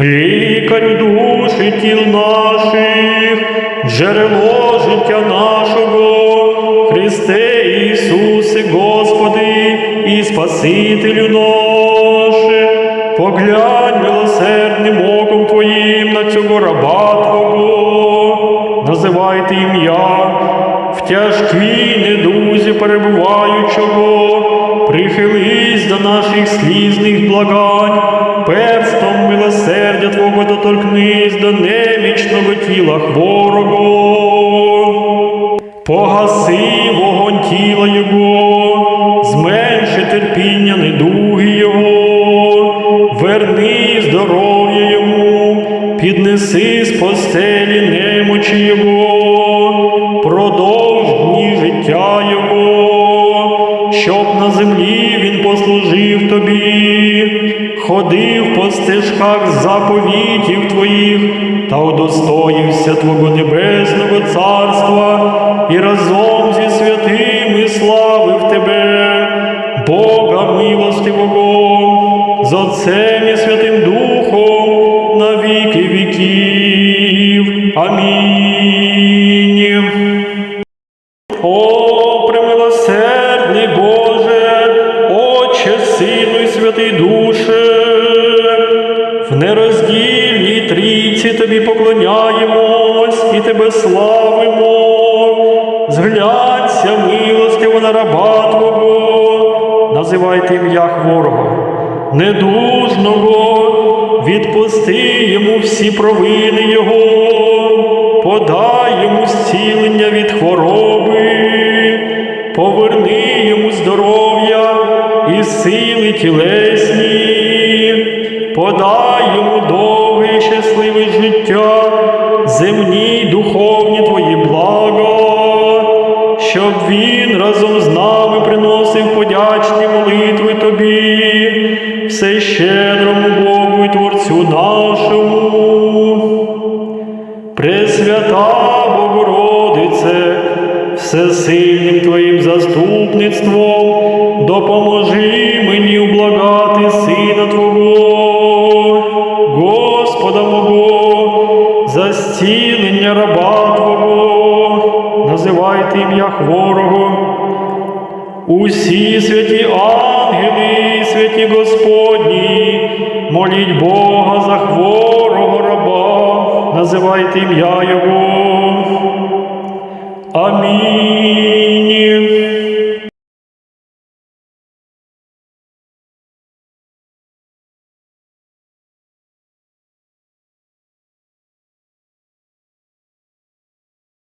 лікарю душі тіл наших, джерело життя нашого, Христе Ісусе, Господи і Спасителю наше, поглянь милосердним оком Твоїм на цього раба Твого, називайте ім'я в тяжкій недузі перебуваючого, прихились до наших слізних благань, Доторкнись до немічного тіла хворого. Погаси вогонь тіла Його, зменши терпіння недуги Його, верни здоров'я Йому, піднеси з постелі немочі Його, продовж дні життя Його, щоб на землі Він послужив тобі, ходив по стежках заповітів Твоїх та удостоївся Твого небесного царства і разом зі святими славив Тебе, Бога милостивого, з Отцем і Святим Духом на віки віків. Амінь. Нероздільній трійці Тобі поклоняємось і Тебе славимо. Зглянься милостиво на раба Твого, називайте ім'я хворого, недужного, відпусти йому всі провини Його, подай йому зцілення від хвороби, поверни йому здоров'я і сили тілесні, подай йому довге і щасливе життя, земні й духовні твої блага, щоб він разом з нами приносив подячні молитви тобі, все щедрому Богу і Творцю нашому. Пресвята Богородице, всесильним Твоїм заступництвом, допоможи Господа мого, за зцілення раба Твого, називайте ім'я хворого. Усі святі ангели, святі Господні, моліть Бога за хворого раба, називайте ім'я Його. Амінь.